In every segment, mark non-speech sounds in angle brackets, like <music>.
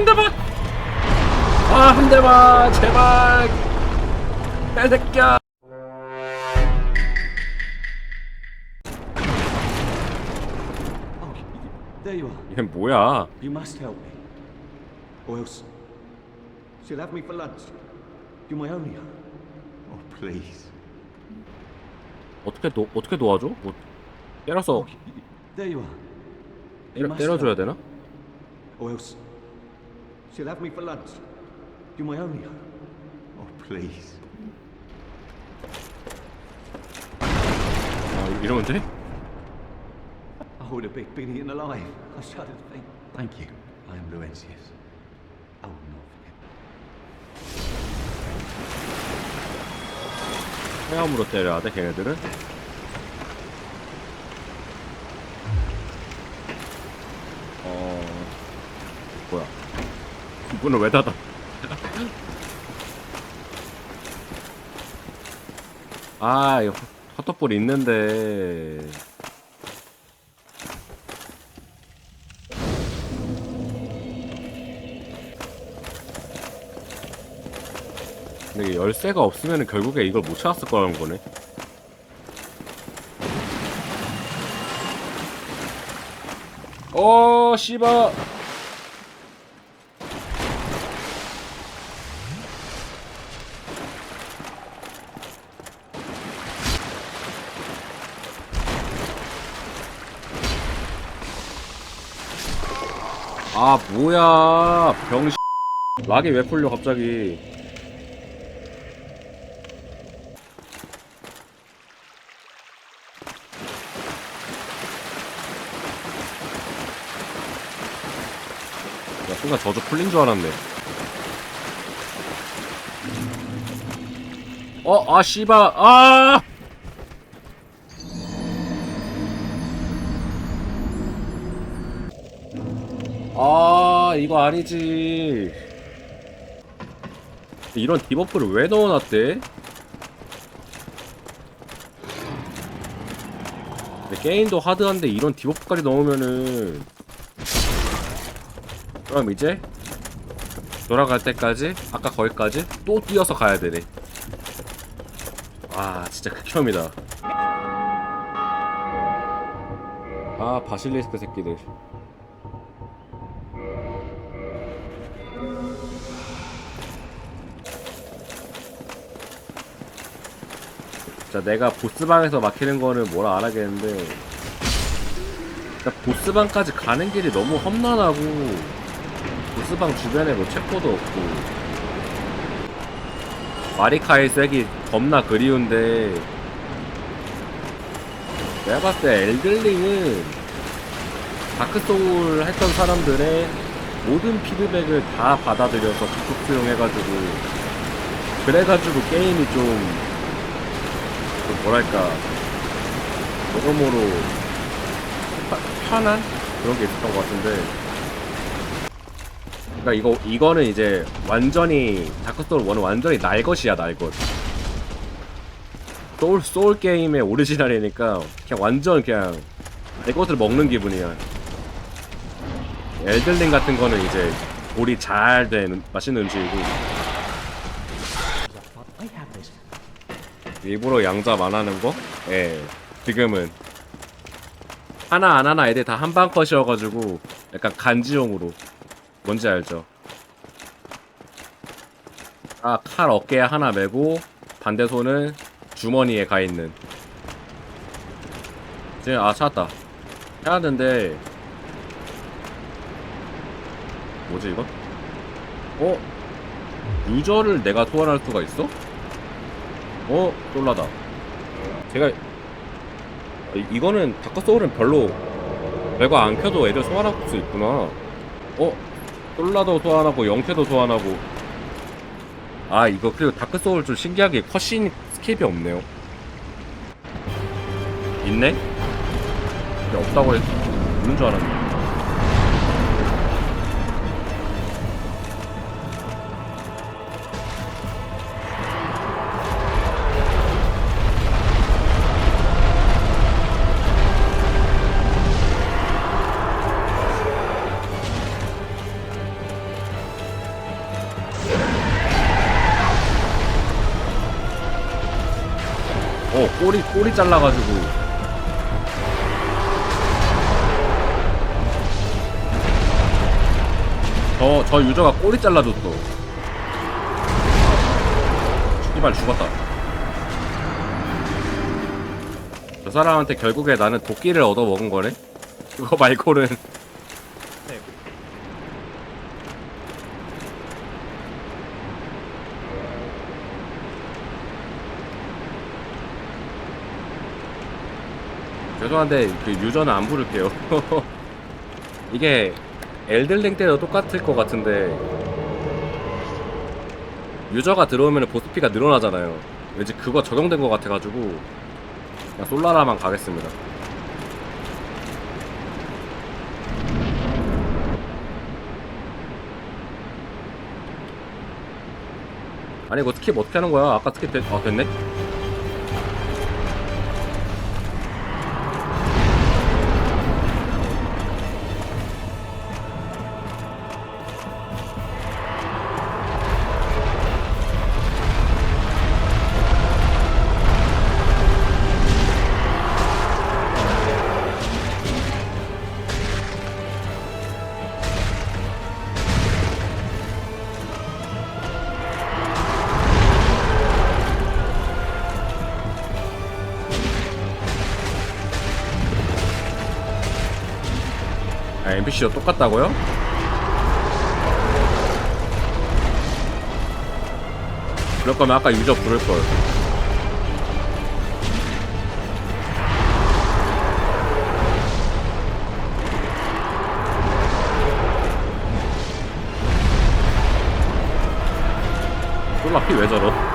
한 대만 아 한 대만 제발 개새끼야 Oh, there you are. 이게 뭐야 You must help me. Or else she'll have me for lunch. You're my only hope. Oh, please. 어떻게 도 어떻게 도와줘? 뭐 때려서 Oh, there you are. 때려, 때려줘야 되나? Or else she'll have me for lunch. You're my only hope. Oh, please. 아 이러면 돼? I would have been, been eaten alive. I shudder to think. Thank you. I am Laurentius. I will not forget. 헤엄으로 때려야 돼 걔네들은? 어... 뭐야 문을 왜 닫아? 아 이거 헛헛볼 있는데. 근데 이게 열쇠가 없으면 결국에 이걸 못 찾았을 거라는 거네. 어 씨바 아 뭐야. 병 락이 왜 풀려 갑자기? 야 순간 저주 풀린 줄 알았네. 어, 아, 씨바, 아! 이거 아니지. 이런 디버프를 왜 넣어놨대? 게임도 하드한데 이런 디버프까지 넣으면은 그럼 이제 돌아갈 때까지 아까 거기까지 또 뛰어서 가야 되네. 아 진짜 극혐이다. 아 바실리스크 새끼들. 자 내가 보스방에서 막히는 거는 뭐라 안 하겠는데. 일단 보스방까지 가는 길이 너무 험난하고 보스방 주변에 뭐 체포도 없고. 마리카의 색이 겁나 그리운데. 내가 봤을 때 엘들링은 다크소울 했던 사람들의 모든 피드백을 다 받아들여서 극복 수용해가지고 그래가지고 게임이 좀, 좀 뭐랄까 여러모로 파- 편한 그런 게 있었던 것 같은데 그러니까 이거 이거는 이제 완전히 다크소울 1은 완전히 날 것이야 날 것. 소울 소울 게임의 오리지널이니까 그냥 완전 그냥 내 것을 먹는 기분이야. 엘들링 같은 거는 이제 조리 잘된 맛있는 음식이고 일부러 양잡 안 하는 거? 예. 지금은 하나 안 하나 애들 다 한방 컷이어가지고 약간 간지용으로 뭔지 알죠? 아, 칼 어깨에 하나 메고 반대 손은 주머니에 가 있는. 이제 아 찾았다. 되는데 뭐지 이거? 어? 유저를 내가 소환할 수가 있어? 어? 쫄라다. 제가 아, 이- 이거는 다크 소울은 별로 별거 안 켜도 애들 소환할 수 있구나. 어? 솔라도 소환하고 영태도 소환하고 아 이거 그리고 다크소울 좀 신기하게 컷신 스킵이 없네요 있네? 근데 없다고 해서 있는 줄 알았네 어 꼬리 꼬리 잘라가지고. 저, 저 유저가 꼬리 잘라줬어 이발 죽었다. 저 사람한테 결국에 나는 도끼를 얻어 먹은 거네? <laughs> 그거 말고는 죄송한데 그 유저는 안 부를게요. <laughs> 이게 엘들링 때도 똑같을 것 같은데 유저가 들어오면 보스피가 늘어나잖아요. 왠지 그거 적용된 것 같아가지고 그냥 솔라라만 가겠습니다. 아니 이거 스킵 어떻게 하는 거야? 아까 스킵 됐, 아 됐네? NPC도 똑같다고요? 그럴 거면 아까 유저 부를 걸. 솔라 피왜 저러?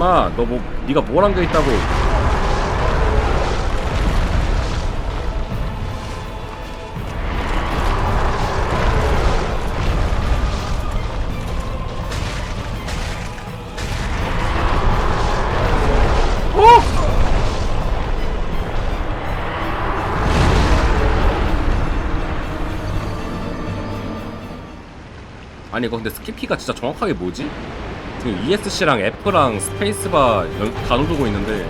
얌마 너 뭐 네가 뭘한게 있다고 어! 아니 이거 근데 스키피가 진짜 정확하게 뭐지? 지금 ESC랑 F랑 스페이스바 연- 다 누르고 있는데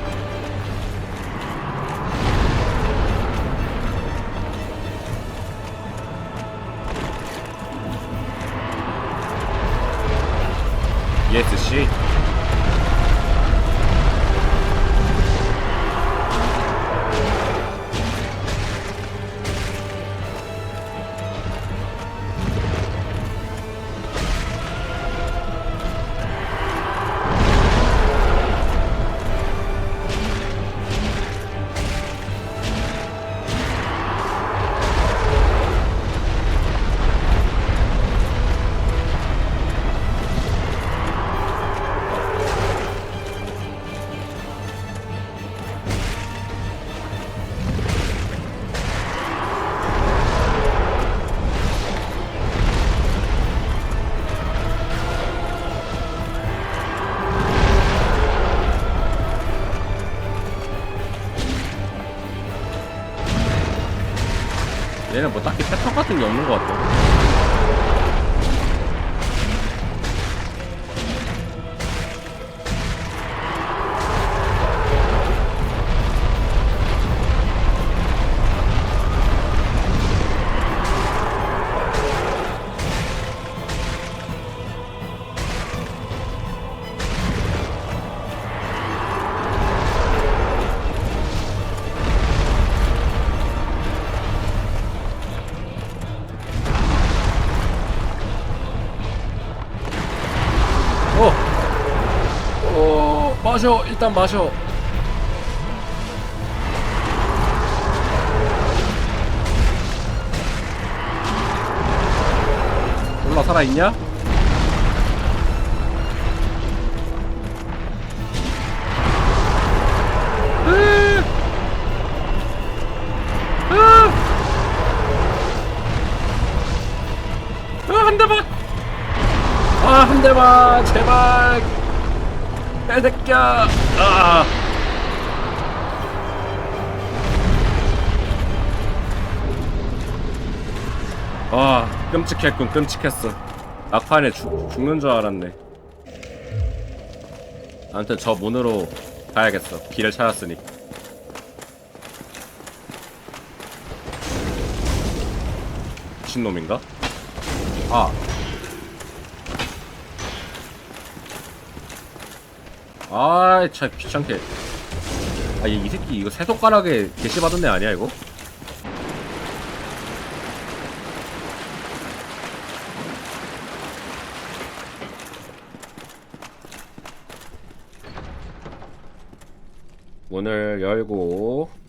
얘는 뭐 딱히 패턴 같은 게 없는 것 같아 마셔. 일단 마셔. 올라 살아있냐? 아, 한 대만, 제발. 개새끼야. 아. 아 끔찍했군 끔찍했어 막판에 죽, 죽는 줄 알았네 아무튼 저 문으로 가야겠어 길을 찾았으니 미친놈인가? 아 아이 참 귀찮게 아이 이 새끼 이거 세 손가락에 게시 받은 애 아니야 이거? 문을 열고